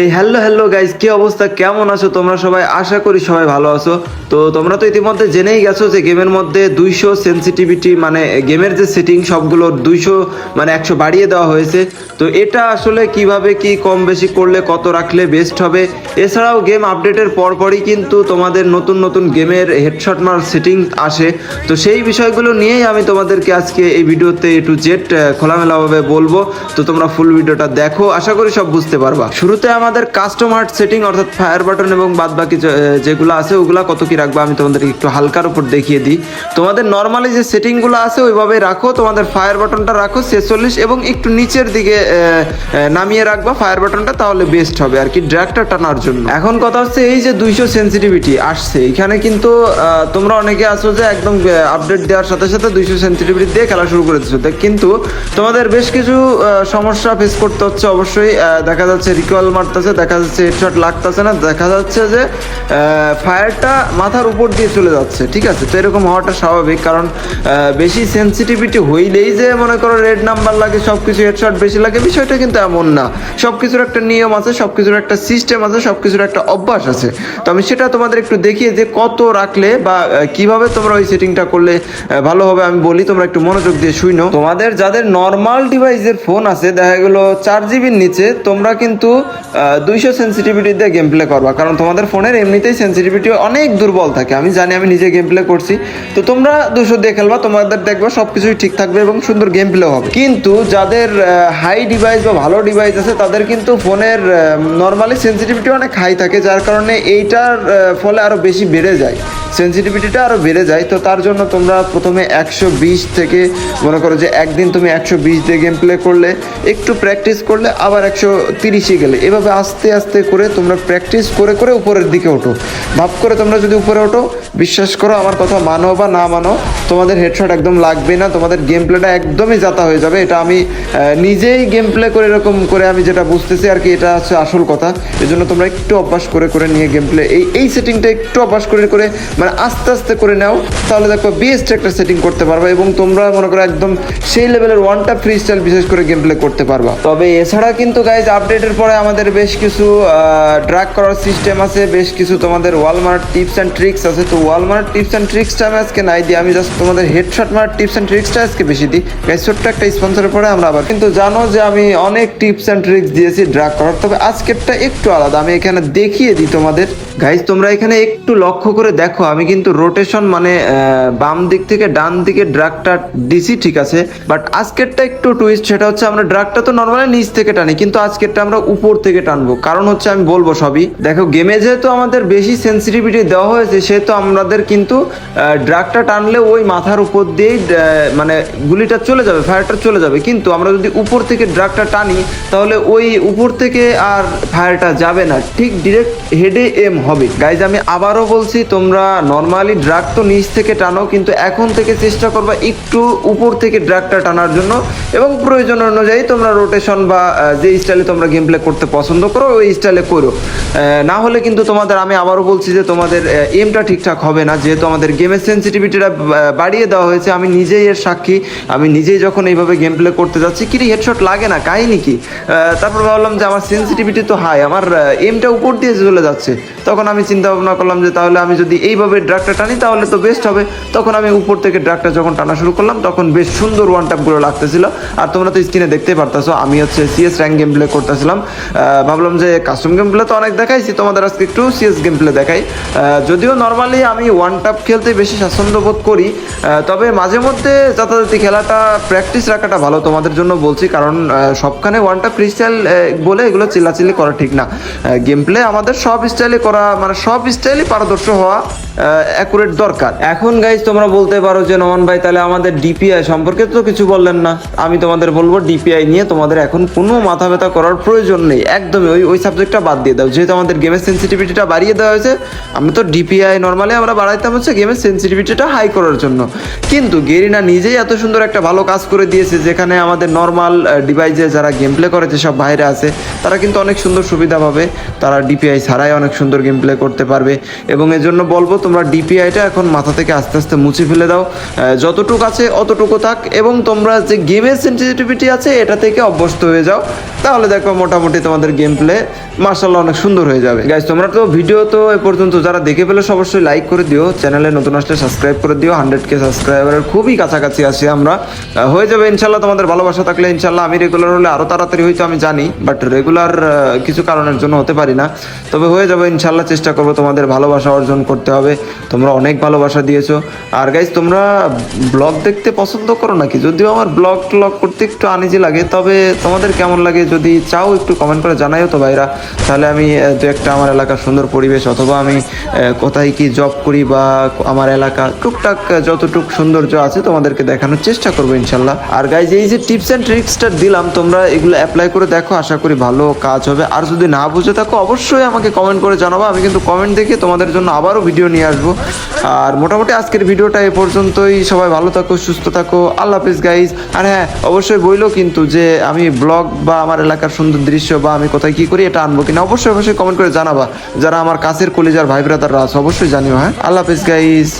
এই hello hello guys কি অবস্থা? কেমন আছো? তোমরা সবাই? আশা করি সবাই ভালো আছো। তো তোমরা তো ইতিমধ্যে জেনেই গেছো যে গেমের মধ্যে দুইশো সেন্সিটিভিটি মানে গেমের যে সেটিং সবগুলো দুইশো মানে একশো বাড়িয়ে দেওয়া হয়েছে। তো এটা আসলে কীভাবে, কি কম বেশি করলে, কত রাখলে বেস্ট হবে? এছাড়াও গেম আপডেটের পরপরই কিন্তু তোমাদের নতুন নতুন গেমের হেডশট মার সেটিং আসে। তো সেই বিষয়গুলো নিয়েই আমি তোমাদেরকে আজকে এই ভিডিওতে এ টু জেড খোলামেলাভাবে বলব। তো তোমরা ফুল ভিডিওটা দেখো। আশা করি সব বুঝতে পারবা। শুরুতে আমাদের কাস্টম হার্ট সেটিং অর্থাৎ ফায়ার বাটন এবং বাদ বাকি যেগুলো আছে, ওগুলো কত কি রাখব আমি তোমাদেরকে একটু হালকার উপর দেখিয়ে দিই। তোমাদের নর্মালি যে সেটিংগুলো আছে ওইভাবে রাখো। তোমাদের ফায়ার বাটনটা রাখো, ছেচল্লিশ, এবং একটু নিচের দিকে নামিয়ে রাখবা ফায়ার বাটনটা তাহলে বেস্ট হবে। আর কি ড্র্যাগটা টানার জন্য। এখন কথা হচ্ছে এই যে দুইশো সেন্সিটিভিটি আসছে। এখানে কিন্তু তোমরা অনেকে আসো যে একদম আপডেট দেওয়ার সাথে সাথে দুইশো সেন্সিটিভিটি দিয়ে খেলা শুরু করে দিচ্ছ কিন্তু তোমাদের বেশ কিছু সমস্যা ফেস করতে হচ্ছে অবশ্যই। দেখা যাচ্ছে রিকল মারতেছে, দেখা যাচ্ছে হেডশট লাগতেছে না, দেখা যাচ্ছে যে ফায়ারটা মাথার উপর দিয়ে চলে যাচ্ছে, ঠিক আছে? তো এরকম হওয়াটা স্বাভাবিক, কারণ বেশি সেন্সিটিভিটি হইলেই যে মনে করো রেড নাম্বার লাগে সব কিছু হেডশট বেশি লাগে, বিষয়টা কিন্তু এমন না। সব কিছুর একটা নিয়ম আছে সব কিছুর একটা সিস্টেম আছে সব কিছুর একটা অভ্যাস আছে। তো আমি সেটা তোমাদের একটু দেখিয়ে যে কত রাখলে বা কীভাবে তোমরা ওই সেটিংটা করলে ভালো হবে আমি বলি, তোমরা একটু মনোযোগ দিয়ে শুনো তোমাদের যাদের নর্মাল ডিভাইসের ফোন আছে, দেখা গেলো চার জিবির নিচে, তোমরা কিন্তু দুইশো সেন্সিটিভিটি দিয়ে গেম প্লে করবা। কারণ তোমাদের ফোনের এমনিতেই সেন্সিটিভিটি অনেক দুর্বল থাকে। আমি জানি, আমি নিজে গেম প্লে করছি। তো তোমরা দুশো দিয়ে খেলবা, তোমাদের দেখবা সব কিছুই ঠিক থাকবে এবং সুন্দর গেম প্লে হবে। কিন্তু যাদের হাই ডিভাইস বা ভালো ডিভাইস আছে, তাদের কিন্তু ফোনের নর্মালি সেন্সিটিভিটি অনেক হাই থাকে, যার কারণে এইটার ফলে আরও বেশি বেড়ে যায়। সেন্সিটিভিটিটা আরও বেড়ে যায়। তো তার জন্য তোমরা প্রথমে একশো বিশ থেকে, মনে করো যে একদিন তুমি একশো বিশ দিয়ে গেম প্লে করলে, একটু প্র্যাকটিস করলে, আবার একশো তিরিশে গেলে। এভাবে আস্তে আস্তে করে তোমরা প্র্যাকটিস করে করে উপরের দিকে ওঠো। ভাব করে তোমরা যদি উপরে ওঠো, বিশ্বাস করো আমার কথা মানো বা না মানো, তোমাদের হেডশট একদম লাগবে না, তোমাদের গেম প্লেটা একদমই যাতা হয়ে যাবে। এটা আমি নিজেই গেম প্লে করে এরকম করে আমি যেটা বুঝতেছি আর কি, এটা হচ্ছে আসল কথা। এই জন্য তোমরা একটু অভ্যাস করে করে নিয়ে গেম প্লে এই এই সেটিংটা একটু অভ্যাস করে করে মানে আস্তে আস্তে করে নাও, তাহলে দেখো বেস্ট একটা সেটিং করতে পারবা এবং তোমরা মনে করো একদম সেই লেভেলের ওয়ানটা ফ্রি স্টাইল বিশেষ করে গেম প্লে করতে পারবা। তবে এছাড়া কিন্তু গাইজ আপডেটের পরে আমাদের বেশ কিছু ড্রাগ করার সিস্টেম আছে, বেশ কিছু তোমাদের ওয়ালমার্ট টিপস অ্যান্ড ট্রিক্স আছে। তো ওয়ালমার্ট টিপস অ্যান্ড ট্রিক্সটা আমি আজকে নাই দিই, আমি জাস্ট তোমাদের হেডশট মার টিপস অ্যান্ড ট্রিক্সটা আজকে বেশি দিই। গাইজ ছোট্ট একটা স্পন্সরের পরে আমরা আবার কিন্তু জানো যে আমি অনেক টিপস অ্যান্ড ট্রিক্স দিয়েছি ড্রাগ করার, তবে আজকেরটা একটু আলাদা, আমি এখানে দেখিয়ে দিই তোমাদের। গাইজ তোমরা এখানে একটু লক্ষ্য করে দেখো, আমি কিন্তু রোটেশন মানে বাম দিক থেকে ডান দিকে ড্রাগটা দিছি, ঠিক আছে? বাট আজকেরটা একটু টুইস্ট সেটা হচ্ছে আমরা ড্রাগটা তো নর্মালি নিচ থেকে টানি, কিন্তু আজকেরটা আমরা উপর থেকে টানবো। কারণ হচ্ছে আমি বলব সবই। দেখো গেমে যেহেতু আমাদের বেশি সেন্সিটিভিটি দেওয়া হয়েছে, সেহেতু আমাদের কিন্তু ড্রাগটা টানলে ওই মাথার উপর দিয়েই মানে গুলিটা চলে যাবে ফায়ারটা চলে যাবে। কিন্তু আমরা যদি উপর থেকে ড্রাগটা টানি, তাহলে ওই উপর থেকে আর ফায়ারটা যাবে না। ঠিক ডিরেক্ট হেডে এম হবে। গাইজ আমি আবারও বলছি, তোমরা নর্মালি ড্রাগ তো নিচ থেকে টানো, কিন্তু এখন থেকে চেষ্টা করবা একটু উপর থেকে ড্রাগটা টানার জন্য। এবং প্রয়োজন অনুযায়ী তোমরা রোটেশন বা যে স্টাইলে তোমরা গেম প্লে করতে পছন্দ করো, ওই স্টাইলে করো। না হলে কিন্তু তোমাদের, আমি আবারও বলছি যে তোমাদের এমটা ঠিকঠাক হবে না। যেহেতু আমাদের গেমের সেন্সিটিভিটিটা বাড়িয়ে দেওয়া হয়েছে, আমি নিজেই এর সাক্ষী। আমি নিজেই যখন এইভাবে গেম প্লে করতে যাচ্ছি, কিরি হেডশট লাগে না, কাহিনি কি? তারপর ভাবলাম যে আমার সেন্সিটিভিটি তো হাই আমার এমটা উপর দিয়ে চলে যাচ্ছে। তখন আমি চিন্তা ভাবনা করলাম যে তাহলে আমি যদি এইভাবে ড্রাগটা টানি, তাহলে তো বেস্ট হবে। তখন আমি উপর থেকে ড্রাগটা যখন টানা শুরু করলাম, তখন বেশ সুন্দর ওয়ান টাপগুলো লাগতেছিল। আর তোমরা তো স্ক্রিনে দেখতেই পারতেছো, আমি হচ্ছে সিএস র্যাঙ্ক গেম প্লে করতেছিলাম। ভাবলাম যে কাস্টম গেম প্লে তো অনেক দেখাইছি, তোমাদের আজকে একটু সিএস গেম প্লে দেখাই। যদিও নর্মালি আমি ওয়ান টাপ খেলতে বেশি স্বাচ্ছন্দ্য বোধ করি তবে মাঝে মধ্যে যথাযথ খেলাটা প্র্যাকটিস রাখাটা ভালো তোমাদের জন্য বলছি, কারণ সবখানে ওয়ান টাপ ফ্রিস্টাইল বলে এগুলো চিল্লাচিল্লি করা ঠিক না। গেম প্লে আমাদের সব স্টাইলে করা মানে সব স্টাইলই পারদর্শ হওয়া অ্যাকুরেট দরকার। এখন গাইজ তোমরা বলতে পারো যে নমন ভাই, তাহলে আমাদের ডিপিআই সম্পর্কে তো কিছু বললেন না। আমি তোমাদের বলব ডিপিআই নিয়ে তোমাদের এখন কোনো মাথা ব্যথা করার প্রয়োজন নেই। একদমই ওই ওই সাবজেক্টটা বাদ দিয়ে দাও। যেহেতু আমাদের গেমের সেন্সিটিভিটিটা বাড়িয়ে দেওয়া হয়েছে আমি তো ডিপিআই নর্মালি আমরা বাড়াইতাম হচ্ছে গেমের সেন্সিটিভিটিটা হাই করার জন্য। কিন্তু গেরিনা নিজেই এত সুন্দর একটা ভালো কাজ করে দিয়েছে, যেখানে আমাদের নর্মাল ডিভাইসে যারা গেম প্লে করে, যেসব বাইরে আছে, তারা কিন্তু অনেক সুন্দর সুবিধা পাবে। তারা ডিপিআই ছাড়াই অনেক সুন্দর গেম প্লে করতে পারবে। এবং এজন্য বলব তোমরা ডিপিআইটা এখন মাথা থেকে আস্তে আস্তে মুছে ফেলে দাও। যতটুকু আছে অতটুকু থাক এবং তোমরা যে গেমের সেন্সিটিভিটি আছে, এটা থেকে অভ্যস্ত হয়ে যাও। তাহলে দেখো মোটামুটি তোমাদের গেম প্লে মার্শাল্লাহ অনেক সুন্দর হয়ে যাবে। গাইজ তোমরা তো ভিডিও তো এ পর্যন্ত যারা দেখে ফেলেছো, অবশ্যই লাইক করে দিও। চ্যানেলে নতুন আসলে সাবস্ক্রাইব করে দিও। হান্ড্রেড কে সাবস্ক্রাইবারের খুবই কাছাকাছি আছি আমরা। হয়ে যাবে ইনশাল্লাহ তোমাদের ভালোবাসা থাকলে ইনশাল্লাহ আমি রেগুলার হলে আরও তাড়াতাড়ি হয়তো আমি জানি বাট রেগুলার কিছু কারণের জন্য হতে পারি না। তবে হয়ে যাবে ইনশাল্লাহ চেষ্টা করব তোমাদের ভালোবাসা অর্জন করতে হবে। তোমরা অনেক ভালোবাসা দিয়েছ। আর গাইজ তোমরা ব্লগ দেখতে পছন্দ করো নাকি? যদিও আমার ব্লগ ট্লগ করতে একটু আনিজি লাগে, তবে তোমাদের কেমন লাগে যদি চাও একটু কমেন্ট করে জানাইও তো ভাইরা। তাহলে আমি দু একটা আমার এলাকার সুন্দর পরিবেশ, অথবা আমি কোথায় কি জব করি বা আমার এলাকা টুকটাক যতটুক সৌন্দর্য আছে তোমাদেরকে দেখানোর চেষ্টা করব ইনশাল্লাহ। আর গাইজ এই যে টিপস অ্যান্ড ট্রিক্সটা দিলাম, তোমরা এগুলো অ্যাপ্লাই করে দেখো, আশা করি ভালো কাজ হবে। আর যদি না বুঝে থাকো, অবশ্যই আমাকে কমেন্ট করে জানাব। আমি কিন্তু কমেন্ট দেখে তোমাদের জন্য আবারও ভিডিও নিয়ে আসব। আর মোটামুটি আজকের ভিডিওটা এ পর্যন্তই। সবাই ভালো থাকো, সুস্থ থাকো। আল্লাহ হাফিজ গাইজ আর হ্যাঁ অবশ্যই বইলো কিন্তু যে আমি ব্লগ বা আমার এলাকার সুন্দর দৃশ্য বা আমি কোথায় কী করি এটা আনব কিনা, অবশ্যই অবশ্যই কমেন্ট করে জানাবা। যারা আমার কাছের কলিজার ভাই ব্রাদাররা আছে, অবশ্যই জানিও হ্যাঁ? আল্লাহ হাফিজ গাইজ